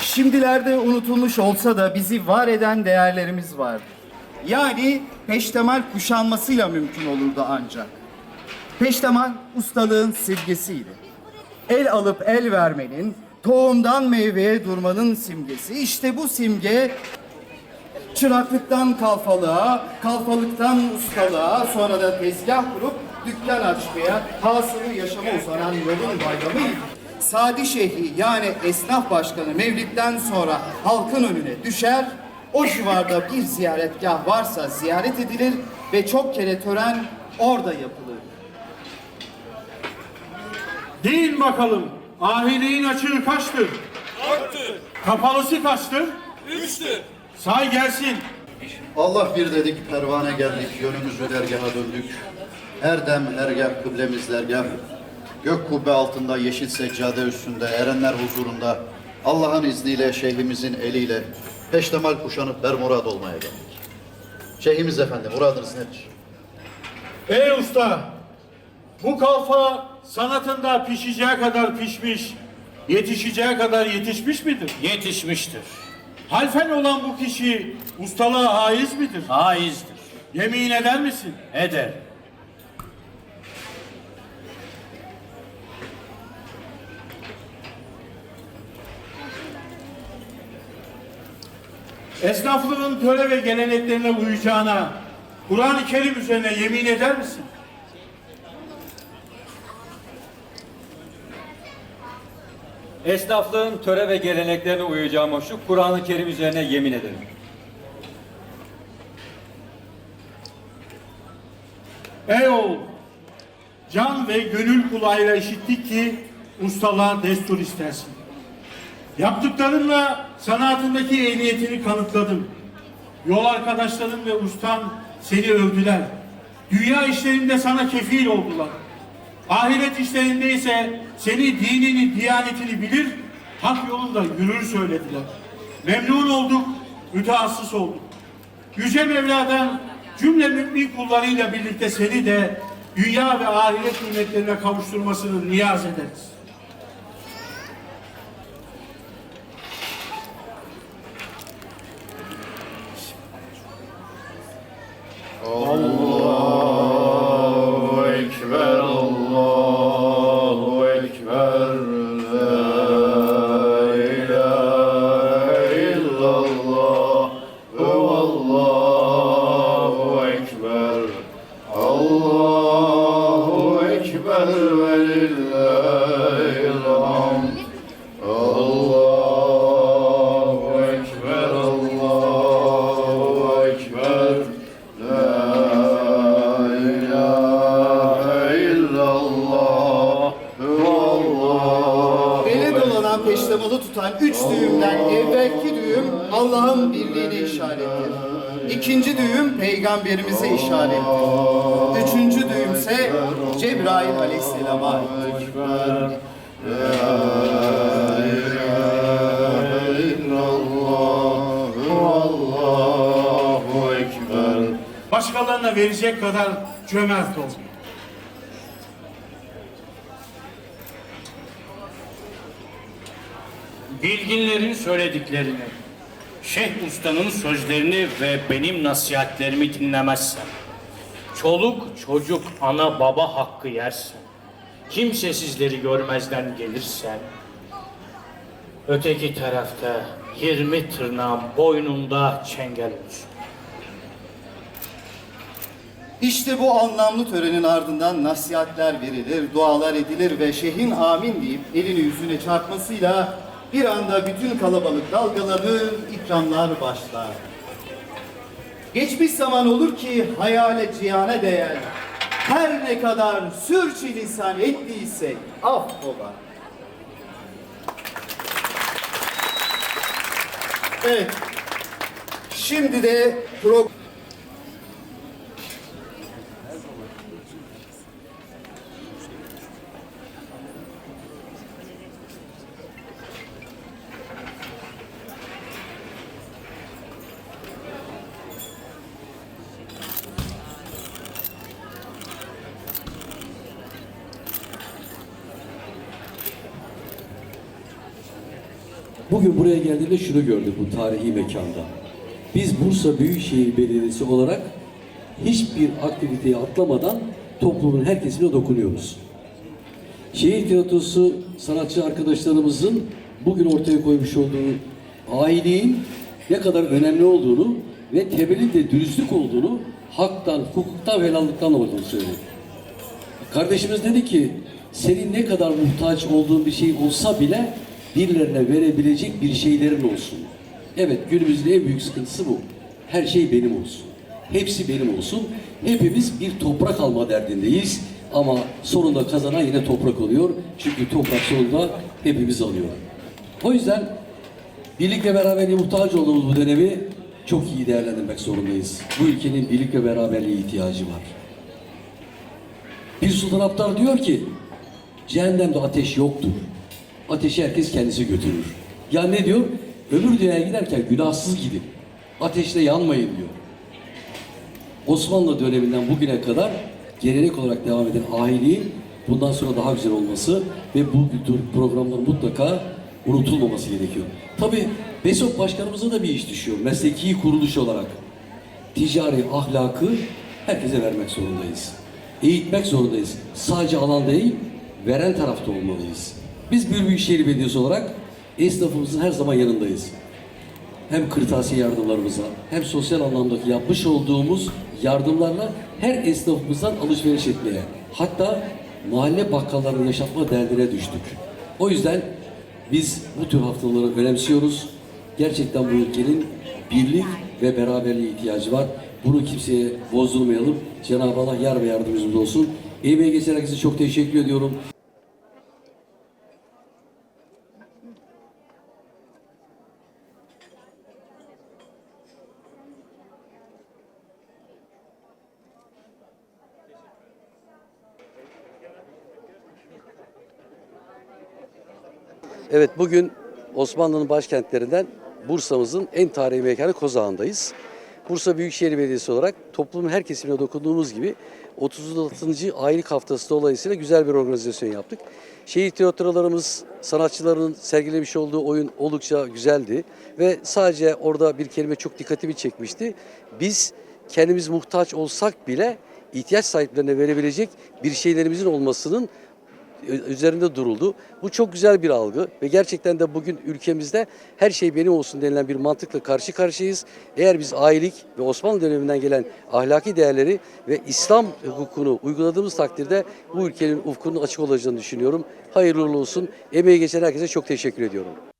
Şimdilerde unutulmuş olsa da bizi var eden değerlerimiz vardır. Yani peştemal kuşanmasıyla mümkün olurdu ancak. Peştemal ustalığın simgesiydi. El alıp el vermenin, tohumdan meyveye durmanın simgesi. İşte bu simge çıraklıktan kalfalığa, kalfalıktan ustalığa, sonra da tezgah kurup dükkan açmaya, hasılı yaşama uzanan yolun bayramıydı. Sadi Şeyhi yani esnaf başkanı Mevlid'den sonra halkın önüne düşer, o civarda bir ziyaretgah varsa ziyaret edilir ve çok kere tören orada yapılır. Deyin bakalım, ahiliğin açığı kaçtır? Dörttür, Kapalısı kaçtır? üçtür. Say gelsin. Allah bir dedik pervane geldik yönümüzü dergaha döndük. Her dem ergah kıblemiz dergah. Gök kubbe altında yeşil seccade üstünde erenler huzurunda Allah'ın izniyle şeyhimizin eliyle peştemal kuşanıp bermurad olmaya geldik. Şeyhimiz efendi muradınız nedir? Ey usta, bu kalfa sanatında pişeceği kadar pişmiş, yetişeceği kadar yetişmiş midir? Yetişmiştir. Halfen olan bu kişi ustalığa haiz midir? Haizdir. Yemin eder misin? Eder. Esnaflığın töre ve geleneklerine uyacağına Kur'an-ı Kerim üzerine yemin eder misin? Esnaflığın töre ve geleneklerine uyacağıma şu Kur'an-ı Kerim üzerine yemin ederim. Ey oğul, can ve gönül kulağıyla işittik ki ustalığa destur istersin. Yaptıklarınla sanatındaki ehliyetini kanıtladın. Yol arkadaşların ve ustan seni övdüler. Dünya işlerinde sana kefil oldular. Ahiret işlerinde ise seni dinini, diyanetini bilir, hak yolunda yürür söylediler. Memnun olduk, müteassıs olduk. Yüce Mevla'dan cümle mümin kullarıyla birlikte seni de dünya ve ahiret nimetlerine kavuşturmasını niyaz ederiz. Allahu Allah'ın birliğine işarettir. İkinci düğüm peygamberimize işarettir. Üçüncü düğümse Cebrail aleyhisselama aittir. Başkalarına verecek kadar cömert ol. Bilginlerin söylediklerini, Şeyh Usta'nın sözlerini ve benim nasihatlerimi dinlemezsen, çoluk çocuk ana baba hakkı yersen, kimsesizleri görmezden gelirsen, öteki tarafta 20 tırnağın boynunda çengel olsun. İşte bu anlamlı törenin ardından nasihatler verilir, dualar edilir ve şeyhin amin deyip elini yüzüne çarpmasıyla bir anda bütün kalabalık dalgalanır, ikramlar başlar. Geçmiş zaman olur ki hayale cihane değer. Her ne kadar sürçülisan ettiysek affola. Evet. Şimdi de program Bugün buraya geldiğimde şunu gördük bu tarihi mekanda. Biz Bursa Büyükşehir Belediyesi olarak hiçbir aktiviteyi atlamadan toplumun her kesimine dokunuyoruz. Şehir tiyatrosu sanatçı arkadaşlarımızın bugün ortaya koymuş olduğu aileliğin ne kadar önemli olduğunu ve temelinde dürüstlük olduğunu haktan, hukuktan helallıktan olduğunu söyledi. Kardeşimiz dedi ki senin ne kadar muhtaç olduğun bir şey olsa bile birilerine verebilecek bir şeylerin olsun. Evet günümüzün en büyük sıkıntısı bu. Her şey benim olsun. Hepsi benim olsun. Hepimiz bir toprak alma derdindeyiz. Ama sonunda kazanan yine toprak oluyor. Çünkü toprak sonunda hepimiz alıyor. O yüzden birlik ve beraberliğe muhtaç olduğumuz bu dönemi çok iyi değerlendirmek zorundayız. Bu ülkenin birlik ve beraberliğe ihtiyacı var. Bir Sultan Abdal diyor ki, cehennemde ateş yoktur. Ateşi herkes kendisi götürür. Ya ne diyor? Öbür dünyaya giderken günahsız gidin. Ateşte yanmayın diyor. Osmanlı döneminden bugüne kadar gelenek olarak devam eden ahiliğin bundan sonra daha güzel olması ve bu tür programların mutlaka unutulmaması gerekiyor. Tabi BESOP başkanımıza da bir iş düşüyor mesleki kuruluş olarak. Ticari ahlakı herkese vermek zorundayız. Eğitmek zorundayız. Sadece alan değil, veren tarafta olmalıyız. Biz bir Büyükşehir Belediyesi olarak esnafımızın her zaman yanındayız hem kırtasiye yardımlarımıza hem sosyal anlamdaki yapmış olduğumuz yardımlarla her esnafımızdan alışveriş etmeye hatta mahalle bakkallarını yaşatma derdine düştük. O yüzden biz bu tür haftaları önemsiyoruz. Gerçekten bu ülkenin birlik ve beraberliğe ihtiyacı var. Bunu kimseye bozdurmayalım. Cenab-ı Allah yar ve yardımcımız olsun. Emeğe geçen herkese çok teşekkür ediyorum. Evet bugün Osmanlı'nın başkentlerinden Bursa'mızın en tarihi mekanı Kozağan'dayız. Bursa Büyükşehir Belediyesi olarak toplumun her kesimine dokunduğumuz gibi 36. Aylık Haftası dolayısıyla güzel bir organizasyon yaptık. Şehir tiyatrolarımız, sanatçıların sergilemiş olduğu oyun oldukça güzeldi. Ve sadece orada bir kelime çok dikkatimi çekmişti. Biz kendimiz muhtaç olsak bile ihtiyaç sahiplerine verebilecek bir şeylerimizin olmasının üzerinde duruldu. Bu çok güzel bir algı ve gerçekten de bugün ülkemizde her şey benim olsun denilen bir mantıkla karşı karşıyayız. Eğer biz ailelik ve Osmanlı döneminden gelen ahlaki değerleri ve İslam hukukunu uyguladığımız takdirde bu ülkenin ufkunun açık olacağını düşünüyorum. Hayırlı olsun. Emeği geçen herkese çok teşekkür ediyorum.